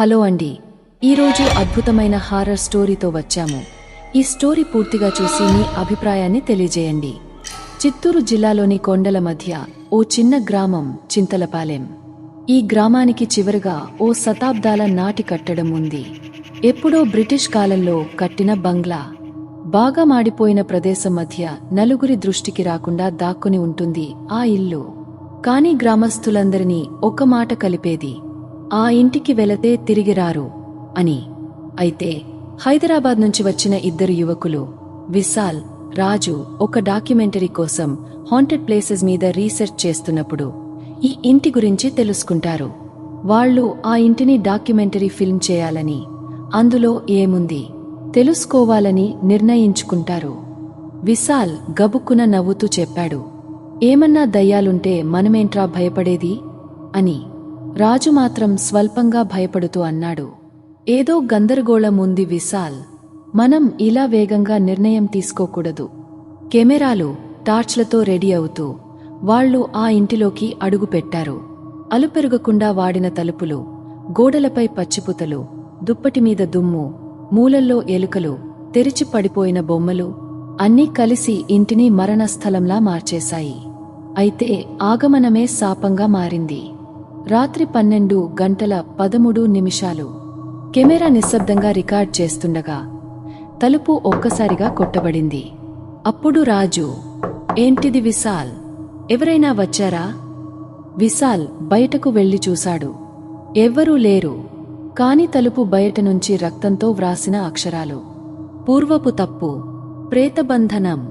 Hello అండి. ఈరోజు అద్భుతమైన హారర్ స్టోరీతో వచ్చాము. ఈ స్టోరీ పూర్తిగా చూసి మీ అభిప్రాయాన్ని తెలియజేయండి. చిత్తూరు జిల్లాలోని కొండల మధ్య ఓ చిన్న గ్రామం చింతలపాలెం. ఈ గ్రామానికి చివరగా ఓ శతాబ్దాల నాటి కట్టడం ఉంది. ఎప్పుడో బ్రిటిష్ కాలంలో కట్టిన బంగ్లా. బాగా మాడిపోయిన ప్రదేశం మధ్య నలుగురి దృష్టికి రాకుండా దాక్కుని ఉంటుంది ఆ ఇల్లు. కానీ గ్రామస్తులందరినీ ఒక మాట కలిపేది ఆ ఇంటికి వెళతే తిరిగి రారు అని. అయితే హైదరాబాద్ నుంచి వచ్చిన ఇద్దరు యువకులు విశాల్ రాజు ఒక డాక్యుమెంటరీ కోసం హాంటెడ్ ప్లేసెస్ మీద రీసెర్చ్ చేస్తున్నప్పుడు ఈ ఇంటి గురించి తెలుసుకుంటారు. వాళ్ళు ఆ ఇంటిని డాక్యుమెంటరీ ఫిల్మ్ చేయాలని అందులో ఏముంది తెలుసుకోవాలని నిర్ణయించుకుంటారు. విశాల్ గబుక్కున నవ్వుతూ చెప్పాడు ఏమన్నా దయ్యాలుంటే మనమేంట్రా భయపడేది? అని. రాజు మాత్రం స్వల్పంగా భయపడుతూ అన్నాడు. ఏదో గందరగోళం ఉంది విశాల్. మనం ఇలా వేగంగా నిర్ణయం తీసుకోకూడదు. కెమెరాలు టార్చ్లతో రెడీ అవుతూ వాళ్ళు ఆ ఇంటిలోకి అడుగుపెట్టారు అలుపెరుగకుండా వాడిన తలుపులు గోడలపై పచ్చిపుతలు దుప్పటిమీద దుమ్ము మూలల్లో ఎలుకలు తెరిచి పడిపోయిన బొమ్మలు అన్నీ కలిసి ఇంటిని మరణస్థలంలా మార్చేశాయి. అయితే ఆగమనమే శాపంగా మారింది. రాత్రి పన్నెండు గంటల పదమూడు నిమిషాలు కెమెరా నిశ్శబ్దంగా రికార్డ్ చేస్తుండగా తలుపు ఒక్కసారిగా కొట్టబడింది. అప్పుడు రాజు ఏంటిది విశాల్? ఎవరైనా వచ్చారా? విశాల్ బయటకు వెళ్ళి చూశాడు. ఎవ్వరూ లేరు. కాని తలుపు బయట నుంచి రక్తంతో వ్రాసిన అక్షరాలు. పూర్వపు తప్పు. ప్రేతబంధనం.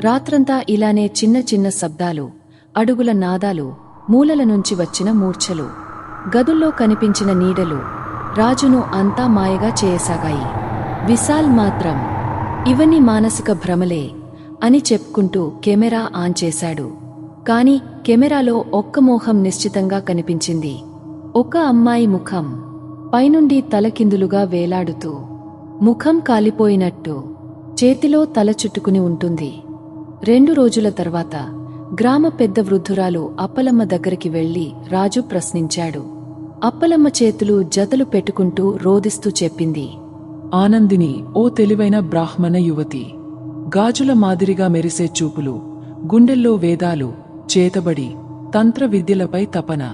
రాత్రంతా ఇలానే చిన్న చిన్న శబ్దాలు అడుగుల నాదాలు మూలల నుంచి వచ్చిన మూర్ఛలు. గదుల్లో కనిపించిన నీడలు రాజును అంతా మాయగా చేయసాగాయి. విశాల్ మాత్రం ఇవన్నీ మానసిక భ్రమలే అని చెప్పుకుంటూ కెమెరా ఆన్ చేశాడు. కాని కెమెరాలో ఒక్క మోహం నిశ్చితంగా కనిపించింది. ఒక అమ్మాయి ముఖం పైనుండి తలకిందులుగా వేలాడుతూ ముఖం కాలిపోయినట్టు చేతిలో తల చుట్టుకుని ఉంటుంది. రెండు రోజుల తర్వాత గ్రామ పెద్ద వృద్ధురాలు అప్పలమ్మ దగ్గరికి వెళ్ళి రాజు ప్రశ్నించాడు. అప్పలమ్మ చేతులు జతలు పెట్టుకుంటూ రోదిస్తూ చెప్పింది. ఆనందిని ఓ తెలివైన బ్రాహ్మణ యువతి గాజుల మాదిరిగా మెరిసే చూపులు గుండెల్లో వేదాలు చేతబడి తంత్ర విద్యలపై తపన.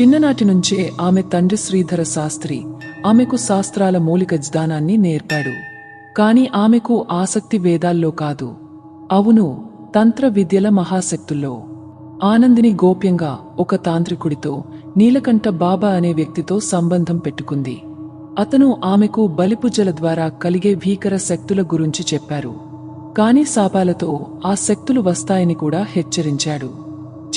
చిన్ననాటి నుంచే ఆమె తండ్రి శ్రీధర శాస్త్రి ఆమెకు శాస్త్రాల మౌలిక జ్ఞానాన్ని నేర్పాడు. కాని ఆమెకు ఆసక్తి వేదాల్లో కాదు. అవును తంత్ర విద్యల మహాశక్తుల్లో. ఆనందిని గోప్యంగా ఒక తాంత్రికుడితో నీలకంఠ బాబా అనే వ్యక్తితో సంబంధం పెట్టుకుంది. అతను ఆమెకు బలిపుజల ద్వారా కలిగే భీకర శక్తుల గురించి చెప్పారు. కాని శాపాలతో ఆ శక్తులు వస్తాయని కూడా హెచ్చరించాడు.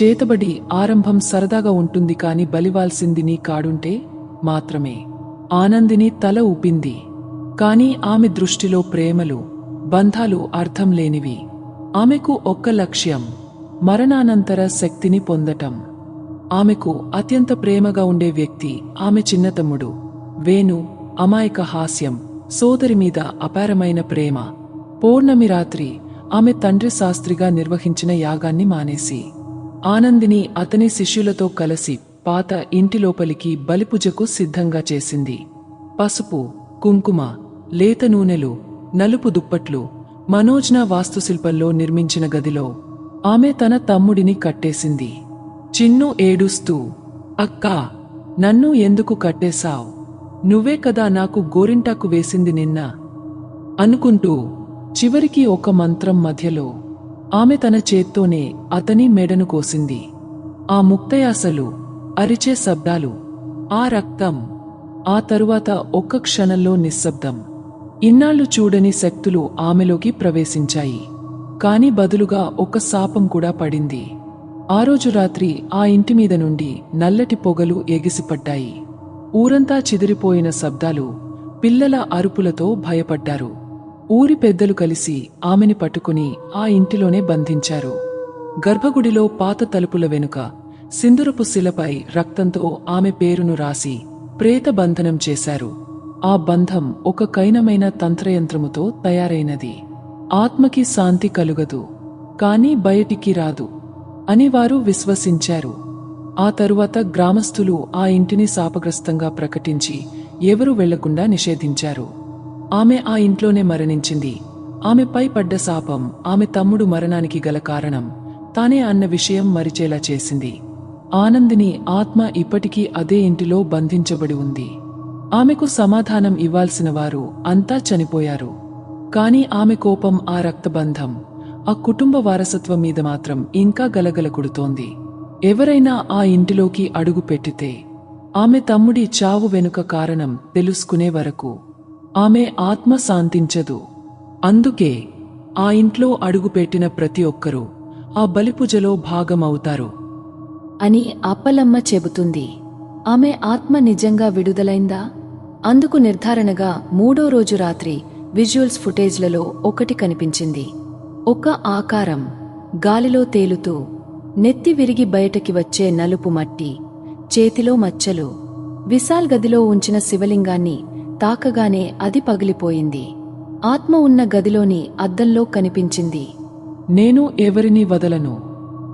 చేతబడి ఆరంభం సరదాగా ఉంటుంది కాని బలివాల్సింది నీ కాడుంటే మాత్రమే. ఆనందిని తల ఊపింది. కాని ఆమె దృష్టిలో ప్రేమలు బంధాలు అర్థం లేనివి. ఆమెకు ఒక్క లక్ష్యం మరణానంతర శక్తిని పొందటం. ఆమెకు అత్యంత ప్రేమగా ఉండే వ్యక్తి ఆమె చిన్నతమ్ముడు. వేణు అమాయక హాస్యం సోదరి మీద అపారమైన ప్రేమ. పౌర్ణమి రాత్రి ఆమె తండ్రి శాస్త్రిగా నిర్వహించిన యాగాన్ని మానేసి ఆనందిని అతని శిష్యులతో కలిసి పాత ఇంటి లోపలికి బలిపూజకు సిద్ధంగా చేసింది. పసుపు కుంకుమ లేత నూనెలు నలుపు దుప్పట్లు మనోజ్న వాస్తుశిల్పంలో నిర్మించిన గదిలో ఆమె తన తమ్ముడిని కట్టేసింది. చిన్ను ఏడుస్తూ అక్కా నన్ను ఎందుకు కట్టేశావు? నువ్వే కదా నాకు గోరింటాకు వేసింది నిన్న అనుకుంటూ చివరికి ఒక మంత్రం మధ్యలో ఆమె తన చేత్తోనే అతని మెడను కోసింది. ఆ ముక్తయాసలు అరిచే శబ్దాలు ఆ రక్తం ఆ తరువాత ఒక్క క్షణంలో నిశ్శబ్దం. ఇన్నాళ్ళు చూడని శక్తులు ఆమెలోకి ప్రవేశించాయి. కాని బదులుగా ఒక శాపం కూడా పడింది. ఆ రోజు రాత్రి ఆ ఇంటి మీద నుండి నల్లటి పొగలు ఎగిసిపడ్డాయి. ఊరంతా చిదిరిపోయిన శబ్దాలు పిల్లల అరుపులతో భయపడ్డారు. ఊరి పెద్దలు కలిసి ఆమెని పట్టుకుని ఆ ఇంటిలోనే బంధించారు. గర్భగుడిలో పాత తలుపుల వెనుక సింధురపు శిలపై రక్తంతో ఆమె పేరును రాసి ప్రేత బంధనం చేశారు. ఆ బంధం ఒక కైనమైన తంత్రయంత్రముతో తయారైనది. ఆత్మకి శాంతి కలుగదు కాని బయటికి రాదు అని వారు విశ్వసించారు. ఆ తరువాత గ్రామస్తులు ఆ ఇంటిని శాపగ్రస్తంగా ప్రకటించి ఎవరూ వెళ్ళకుండా నిషేధించారు. ఆమె ఆ ఇంట్లోనే మరణించింది. ఆమెపై పడ్డ శాపం ఆమె తమ్ముడు మరణానికి గల కారణం తానే అన్న విషయం మరిచేలా చేసింది. ఆనందిని ఆత్మ ఇప్పటికీ అదే ఇంటిలో బంధించబడి ఉంది. ఆమెకు సమాధానం ఇవ్వాల్సిన వారు అంతా చనిపోయారు. కాని ఆమె కోపం ఆ రక్తబంధం ఆ కుటుంబ వారసత్వం మీద మాత్రం ఇంకా గలగలకుడుతోంది ఎవరైనా ఆ ఇంటిలోకి అడుగు పెట్టితే ఆమె తమ్ముడి చావు వెనుక కారణం తెలుసుకునే వరకు ఆమె ఆత్మ శాంతించదు. అందుకే ఆ ఇంట్లో అడుగుపెట్టిన ప్రతి ఒక్కరూ ఆ బలిపూజలో భాగమవుతారు. అని అప్పలమ్మ చెబుతుంది. ఆమె ఆత్మ నిజంగా విడుదలైందా? అందుకు నిర్ధారణగా మూడో రోజు రాత్రి విజువల్స్ ఫుటేజ్లలో ఒకటి కనిపించింది. ఒక ఆకారం గాలిలో తేలుతూ నెత్తి విరిగి బయటకి వచ్చే నలుపు మట్టి చేతిలో మచ్చలు విశాల్ గదిలో ఉంచిన శివలింగాన్ని తాకగానే అది పగిలిపోయింది. ఆత్మ ఉన్న గదిలోని అద్దంలో కనిపించింది. నేను ఎవరినీ వదలను?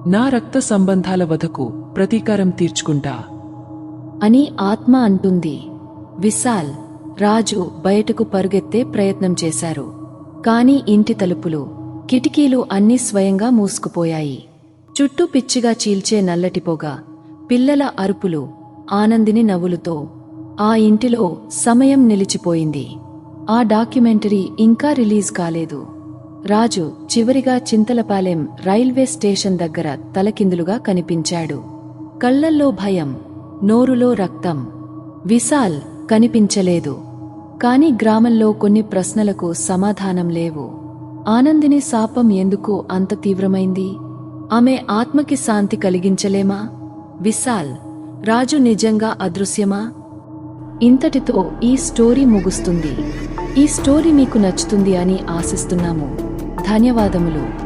నా రక్త సంబంధాల వధకు ప్రతీకారం తీర్చుకుంటా. అని ఆత్మ అంటుంది. విశాల్ రాజు బయటకు పరుగెత్తే ప్రయత్నం చేశారు. కాని ఇంటి తలుపులు కిటికీలు అన్నీ స్వయంగా మూసుకుపోయాయి. చుట్టూ పిచ్చిగా చీల్చే నల్లటిపోగా పిల్లల అరుపులు ఆనందిని నవ్వులుతో ఆ ఇంటిలో సమయం నిలిచిపోయింది. ఆ డాక్యుమెంటరీ ఇంకా రిలీజ్ కాలేదు. రాజు చివరిగా చింతలపాలెం రైల్వే స్టేషన్ దగ్గర తలకిందులుగా కనిపించాడు. కళ్ళల్లో భయం నోరులో రక్తం. విశాల్ కనిపించలేదు. కాని గ్రామంలో కొన్ని ప్రశ్నలకు సమాధానం లేవు. ఆనందిని శాపం ఎందుకు అంత తీవ్రమైంది? ఆమె ఆత్మకి శాంతి కలిగించలేమా? విశాల్ రాజు నిజంగా అదృశ్యమా? ఇంతటితో ఈ స్టోరీ ముగుస్తుంది. ఈ స్టోరీ మీకు నచ్చుతుంది అని ఆశిస్తున్నాము. ధన్యవాదములు.